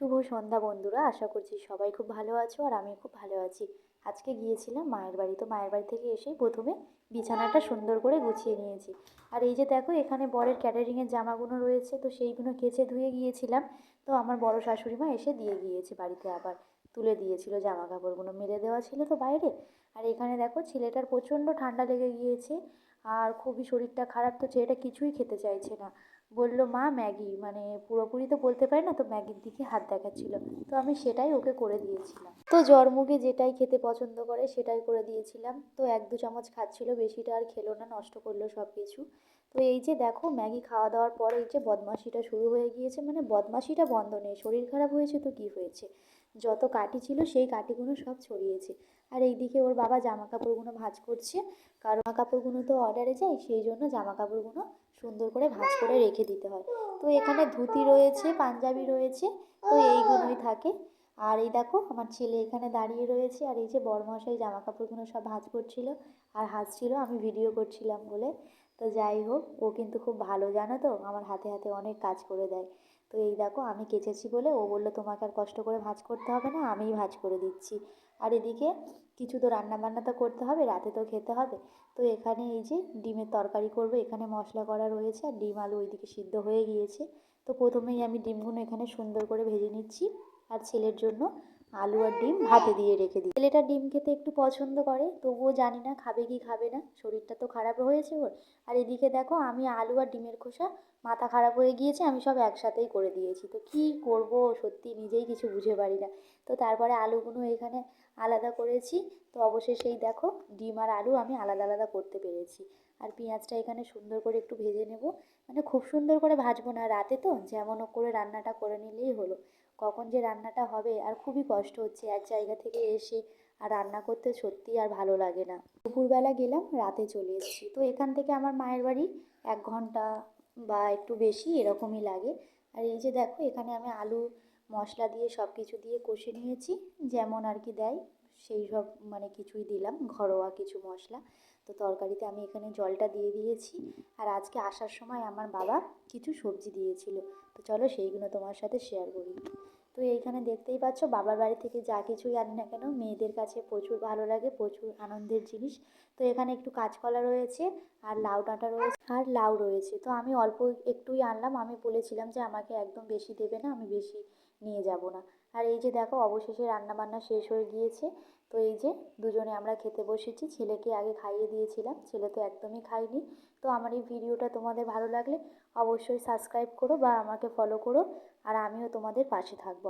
শুভ সন্ধ্যা বন্ধুরা, আশা করছি সবাই খুব ভালো আছো আর আমি খুব ভালো আছি। আজকে গিয়েছিলাম মায়ের বাড়ি, তো মায়ের বাড়ি থেকে এসেই প্রথমে বিছানাটা সুন্দর করে গুছিয়ে নিয়েছি। আর এই যে দেখো, এখানে বরের ক্যাটারিংয়ের জামাগুলো রয়েছে, তো সেইগুলো কেচে ধুয়ে গিয়েছিলাম। তো আমার বড় শাশুড়ি মা এসে দিয়ে গিয়েছে বাড়িতে আবার, তুলে দিয়েছিল জামা কাপড়গুলো মেলে দেওয়া ছিল তো বাইরে। আর এখানে দেখো, ছেলেটার প্রচণ্ড ঠান্ডা লেগে গিয়েছে, আর খুবই শরীরটা খারাপ, তো ছেলেটা কিছুই খেতে চাইছে না। বলল, মা, ম্যাগি। মানে পুরোপুরি তো বলতে পারি না, তো ম্যাগির দিকে হাত দেখাচ্ছিল। তো আমি সেটাই ওকে করে দিয়েছিলাম। তো জ্বরমুখে যেটাই খেতে পছন্দ করে সেটাই করে দিয়েছিলাম। তো এক দু চামচ খাচ্ছিল, বেশিটা আর খেলো না, নষ্ট করল সব কিছু তো এই যে দেখো ম্যাগি খাওয়া দাওয়ার পর এই যে বদমাশিটা শুরু হয়ে গিয়েছে মানে বদমাশিটা বন্ধ নেই, শরীর খারাপ হয়েছে তো কী হয়েছে? যত কাটি ছিল সেই কাটিগুলো সব ছড়িয়েছে। আর এইদিকে ওর বাবা জামা কাপড়গুলো ভাঁজ করছে, কারণ কাপড়গুলো তো অর্ডারে যায়, সেই জন্য জামা কাপড়গুলো সুন্দর করে ভাঁজ করে রেখে দিতে হয়। তো এখানে ধুতি রয়েছে, পাঞ্জাবি রয়েছে, তো এইগুলোই থাকে। আর এই দেখো আমার ছেলে এখানে দাঁড়িয়ে রয়েছে, আর এই যে বরমশাই জামা কাপড়গুলো সব ভাঁজ করছিল, আর হাসছিল, আমি ভিডিও করছিলাম বলে। তো যাই হোক, ও কিন্তু খুব ভালো জানো তো, আমার হাতে হাতে অনেক কাজ করে দেয়। তো এই দেখো, আমি কেচেছি বলে ও বলল, তোমাকে আর কষ্ট করে ভাঁজ করতে হবে না, আমিই ভাঁজ করে দিচ্ছি। আর এদিকে কিছু তো রান্না বান্না তো করতে হবে, রাতে তো খেতে হবে। তো এখানে এই যে ডিমের তরকারি করব, এখানে মশলা করা রয়েছে, আর ডিম আলু ওইদিকে সিদ্ধ হয়ে গিয়েছে। তো প্রথমেই আমি ডিমগুলো এখানে সুন্দর করে ভেজে নিচ্ছি, আর ছেলের জন্য আলু আর ডিম ভাতে দিয়ে রেখে দিই। ছেলেটা ডিম খেতে একটু পছন্দ করে, তবুও জানি না খাবে কি খাবে না। শরীরটা তো খারাপ হয়েছে ওর। আর এদিকে দেখো, আমি আলু আর ডিমের খোসা মাথা খারাপ হয়ে গিয়েছে, আমি সব একসাথেই করে দিয়েছি। তো কি করব? সত্যি নিজেই কিছু বুঝে পারি না। তো তারপরে আলুগুলো এখানে আলাদা করেছি। তো অবশেষেই দেখো ডিম আর আলু আমি আলাদা আলাদা করতে পেরেছি। আর পেঁয়াজটা এখানে সুন্দর করে একটু ভেজে নেব। মানে খুব সুন্দর করে ভাজবো না রাতে তো, যেমন করে রান্নাটা করে নিলেই হলো। কখন যে রান্নাটা হবে আর খুবই কষ্ট হচ্ছে এক জায়গা থেকে এসে আর রান্না করতে সত্যিই আর ভালো লাগে না। দুপুরবেলা গেলাম, রাতে চলে এসেছি। তো এখান থেকে আমার মায়ের বাড়ি এক ঘণ্টা বা একটু বেশি এরকমই লাগে। আর এই যে দেখো এখানে আমি আলু মশলা দিয়ে সব কিছু দিয়ে কষে নিয়েছি। যেমন আর কি দেয়, সেই সব মানে কিছুই দিলাম, ঘরোয়া কিছু মশলা। তো তরকারিতে আমি এখানে জলটা দিয়ে দিয়েছি। আর আজকে আসার সময় আমার বাবা কিছু সবজি দিয়েছিল। তো চলো সেইগুলো তোমার সাথে শেয়ার করি। তো এইখানে দেখতেই পাচ্ছ, বাবার বাড়ি থেকে যা কিছুই আনি না কেন, মেয়েদের কাছে প্রচুর ভালো লাগে, প্রচুর আনন্দের জিনিস। তো এখানে একটু কাঁচকলা রয়েছে আর লাউ ডাঁটা রয়েছে আর লাউ রয়েছে। তো আমি অল্প একটুই আনলাম। আমি বলেছিলাম যে আমাকে একদম বেশি দেবে না, আমি বেশি নিয়ে যাব না। আর এই যে দেখো, অবশেষে রান্নাবান্না শেষ হয়ে গিয়েছে। তো এই যে দুজনে আমরা খেতে বসেছি। ছেলেকে আগে খাইয়ে দিয়েছিলাম। ছেলে তো একদমই খায়নি। তো আমার এই ভিডিওটা তোমাদের ভালো লাগলে অবশ্যই সাবস্ক্রাইব করো বা আমাকে ফলো করো। আর আমিও তোমাদের পাশে থাকব।